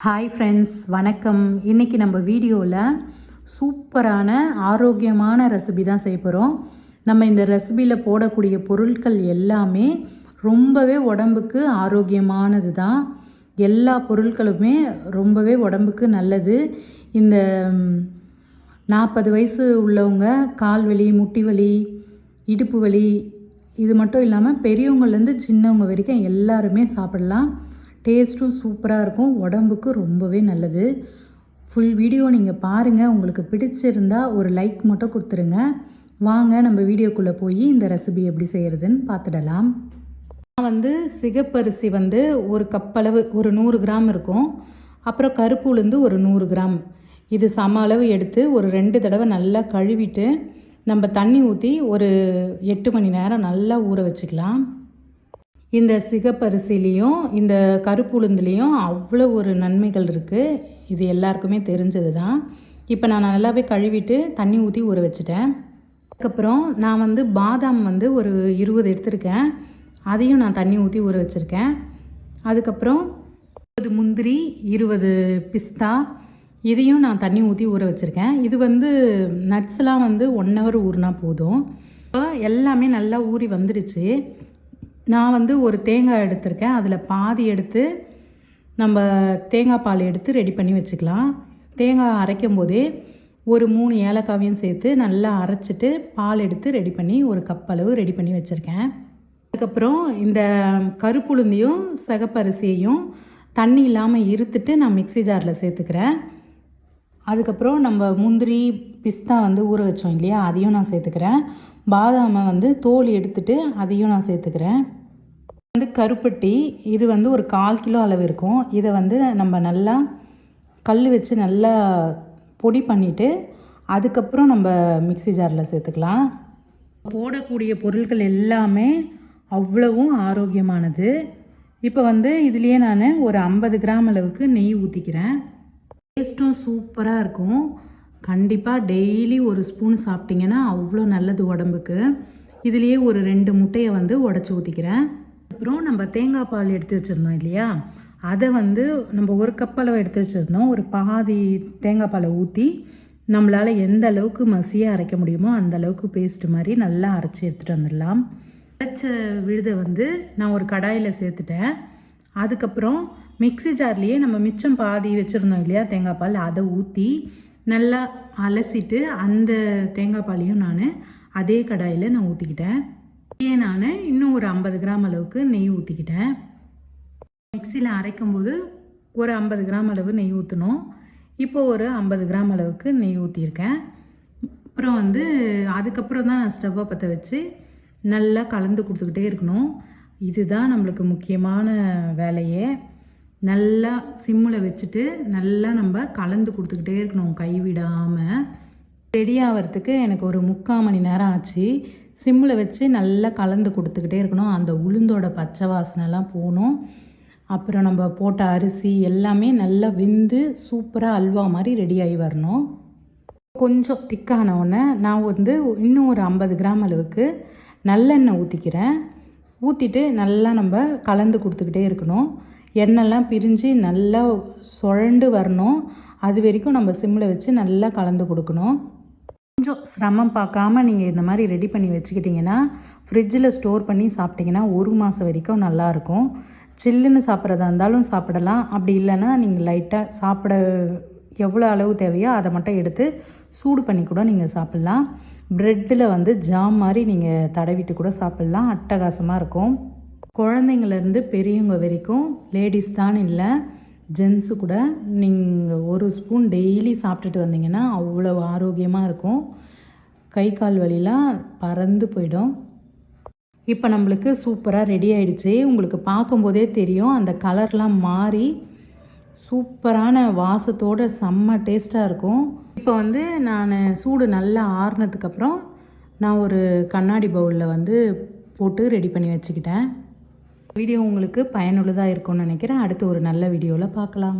Hi friends வணக்கம். இன்றைக்கி நம்ம வீடியோவில் சூப்பரான ஆரோக்கியமான ரெசிபி தான் செய்ய போகிறோம் நம்ம இந்த ரெசிபியில் போடக்கூடிய பொருட்கள் எல்லாமே ரொம்பவே உடம்புக்கு ஆரோக்கியமானது தான். எல்லா பொருட்களுமே ரொம்பவே உடம்புக்கு நல்லது. இந்த நாற்பது வயசு உள்ளவங்க கால் வலி முட்டி வலி இடுப்பு வலி இது மட்டும் இல்லாமல் பெரியவங்கள்லேருந்து சின்னவங்க வரைக்கும் எல்லாருமே சாப்பிடலாம். டேஸ்ட்டும் சூப்பராக இருக்கும். உடம்புக்கு ரொம்பவே நல்லது. ஃபுல் வீடியோ நீங்கள் பாருங்கள் உங்களுக்கு பிடிச்சிருந்தா ஒரு லைக் மட்டும் கொடுத்துருங்க. வாங்க நம்ம வீடியோக்குள்ளே போய் இந்த ரெசிபி எப்படி செய்கிறதுன்னு பார்த்துடலாம். நான் வந்து சிகப்பரிசி வந்து ஒரு கப் அளவு ஒரு நூறு கிராம் இருக்கும். அப்புறம் கருப்பு உளுந்து ஒரு நூறு கிராம் இது சம அளவு எடுத்து ஒரு ரெண்டு தடவை நல்லா கழுவிட்டு நம்ம தண்ணி ஊற்றி ஒரு எட்டு மணி நேரம் நல்லா ஊற வச்சுக்கலாம். இந்த சிகப்பரிசிலையும் இந்த கருப்புளுந்துலேயும் அவ்வளோ ஒரு நன்மைகள் இருக்குது இது எல்லாருக்குமே தெரிஞ்சது தான் இப்போ நான் நல்லாவே கழுவிட்டு தண்ணி ஊற்றி ஊற வச்சுட்டேன். அதுக்கப்புறம் நான் வந்து பாதாம் வந்து ஒரு இருபது எடுத்திருக்கேன். அதையும் நான் தண்ணி ஊற்றி ஊற வச்சுருக்கேன். அதுக்கப்புறம் இருபது முந்திரி இருபது பிஸ்தா இதையும் நான் தண்ணி ஊற்றி ஊற வச்சுருக்கேன். இது வந்து நட்ஸ்லாம் வந்து ஒன் ஹவர் ஊறினா போதும். இப்போ எல்லாமே நல்லா ஊறி வந்துடுச்சு நான் வந்து ஒரு தேங்காய் எடுத்திருக்கேன். அதில் பாதி எடுத்து நம்ம தேங்காய் பால் எடுத்து ரெடி பண்ணி வச்சுக்கலாம். தேங்காய் அரைக்கும் போதே ஒரு மூணு ஏலக்காவையும் சேர்த்து நல்லா அரைச்சிட்டு பால் எடுத்து ரெடி பண்ணி ஒரு கப் அளவு ரெடி பண்ணி வச்சுருக்கேன். அதுக்கப்புறம் இந்த கருப்புளுந்தையும் சிகப்பரிசியையும் தண்ணி இல்லாமல் இருத்துட்டு நான் மிக்ஸி ஜாரில் சேர்த்துக்கிறேன். அதுக்கப்புறம் நம்ம முந்திரி பிஸ்தா வந்து ஊற வச்சோம் இல்லையா? அதையும் நான் சேர்த்துக்கிறேன். பாதாமை வந்து தோல் எடுத்துட்டு அதையும் நான் சேர்த்துக்கிறேன். வந்து கருப்பட்டி இது வந்து ஒரு கால் கிலோ அளவு இருக்கும். இதை வந்து நம்ம நல்லா கல் வச்சு நல்லா பொடி பண்ணிவிட்டு அதுக்கப்புறம் நம்ம மிக்ஸி ஜாரில் சேர்த்துக்கலாம். போடக்கூடிய பொருட்கள் எல்லாமே அவ்வளவும் ஆரோக்கியமானது. இப்போ வந்து இதுலேயே நான் ஒரு ஐம்பது கிராம் அளவுக்கு நெய் ஊற்றிக்கிறேன் டேஸ்ட்டும் சூப்பராக இருக்கும். கண்டிப்பாக டெய்லி ஒரு ஸ்பூன் சாப்பிட்டிங்கன்னா அவ்வளோ நல்லது உடம்புக்கு. இதுலேயே ஒரு ரெண்டு முட்டையை வந்து உடச்சி ஊற்றிக்கிறேன் அப்புறம் நம்ம தேங்காய் பால் எடுத்து வச்சுருந்தோம் இல்லையா? அதை வந்து நம்ம ஒரு கப் அளவு எடுத்து வச்சுருந்தோம். ஒரு பாதி தேங்காய் பாலை ஊற்றி நம்மளால் எந்த அளவுக்கு மசியாக அரைக்க முடியுமோ அந்த அளவுக்கு பேஸ்ட் மாதிரி நல்லா அரைச்சி எடுத்துகிட்டு வந்துடலாம். அரைச்ச விழுதை வந்து நான் ஒரு கடாயில் சேர்த்துட்டேன். அதுக்கப்புறம் மிக்ஸி ஜார்லேயே நம்ம மிச்சம் பாதி வச்சுருந்தோம் இல்லையா தேங்காய் பால் அதை ஊற்றி நல்லா அலசிட்டு அந்த தேங்காய் பாலையும் நான் அதே கடாயில் நான் ஊற்றிக்கிட்டேன் இதே நான் இன்னும் ஒரு ஐம்பது கிராம் அளவுக்கு நெய் ஊற்றிக்கிட்டேன் மிக்சியில் அரைக்கும்போது ஒரு ஐம்பது கிராம் அளவு நெய் ஊற்றணும் இப்போ ஒரு ஐம்பது கிராம் அளவுக்கு நெய் ஊற்றியிருக்கேன் அப்புறம் வந்து அதுக்கப்புறம் தான் நான் ஸ்டவ்வை பற்ற வச்சு நல்லா கலந்து கொடுத்துக்கிட்டே இருக்கணும். இதுதான் நம்மளுக்கு முக்கியமான வேலையே. நல்லா சிம்மில் வச்சுட்டு நல்லா நம்ம கலந்து கொடுத்துக்கிட்டே இருக்கணும் கைவிடாமல் ரெடி ஆகிறதுக்கு எனக்கு ஒரு முக்கால் மணி நேரம் ஆச்சு. சிம்மில் வச்சு நல்லா கலந்து கொடுத்துக்கிட்டே இருக்கணும். அந்த உளுந்தோட பச்சை வாசனைலாம் போகணும். அப்புறம் நம்ம போட்ட அரிசி எல்லாமே நல்லா வெந்து சூப்பராக அல்வா மாதிரி ரெடி ஆகி வரணும். கொஞ்சம் திக்கானவுடனே நான் வந்து இன்னும் ஒரு ஐம்பது கிராம் அளவுக்கு நல்லெண்ணெய் ஊற்றிக்கிறேன் ஊற்றிட்டு நல்லா நம்ம கலந்து கொடுத்துக்கிட்டே இருக்கணும். எண்ணெய்லாம் பிரிஞ்சு நல்லா சுழண்டு வரணும். அது வரைக்கும் நம்ம சிம்மில் வச்சு நல்லா கலந்து கொடுக்கணும். கொஞ்சம் சிரமம் பார்க்காம நீங்கள் இந்த மாதிரி ரெடி பண்ணி வச்சுக்கிட்டிங்கன்னா ஃப்ரிட்ஜில் ஸ்டோர் பண்ணி சாப்பிட்டிங்கன்னா ஒரு மாதம் வரைக்கும் நல்லாயிருக்கும் சில்லுன்னு சாப்பிட்றதா இருந்தாலும் சாப்பிடலாம். அப்படி இல்லைன்னா நீங்கள் லைட்டாக சாப்பிட எவ்வளோ அளவு தேவையோ அதை மட்டும் எடுத்து சூடு பண்ணி கூட நீங்கள் சாப்பிட்லாம். ப்ரெட்டில் வந்து ஜாம் மாதிரி நீங்கள் தடவிட்டு கூட சாப்பிட்லாம். அட்டகாசமாக இருக்கும். குழந்தைங்கள்லேருந்து பெரியவங்க வரைக்கும் லேடிஸ் தான் இல்லை. ஜென்ஸு கூட நீங்கள் ஒரு ஸ்பூன் டெய்லி சாப்பிட்டுட்டு வந்தீங்கன்னா அவ்வளோ ஆரோக்கியமாக இருக்கும். கை கால் வலிலாம் பறந்து போயிடும். இப்போ நம்மளுக்கு சூப்பராக ரெடி ஆயிடுச்சு. உங்களுக்கு பார்க்கும்போதே தெரியும். அந்த கலர்லாம் மாறி சூப்பரான வாசத்தோட செம்ம டேஸ்ட்டாக இருக்கும். இப்போ வந்து நான் சூடு நல்லா ஆறுனதுக்கப்புறம் நான் ஒரு கண்ணாடி பவுலில் வந்து போட்டு ரெடி பண்ணி வச்சுக்கிட்டேன். வீடியோ உங்களுக்கு பயனுள்ளதாக இருக்கும்னு நினைக்கிறேன். அடுத்து ஒரு நல்ல வீடியோவில் பார்க்கலாம்.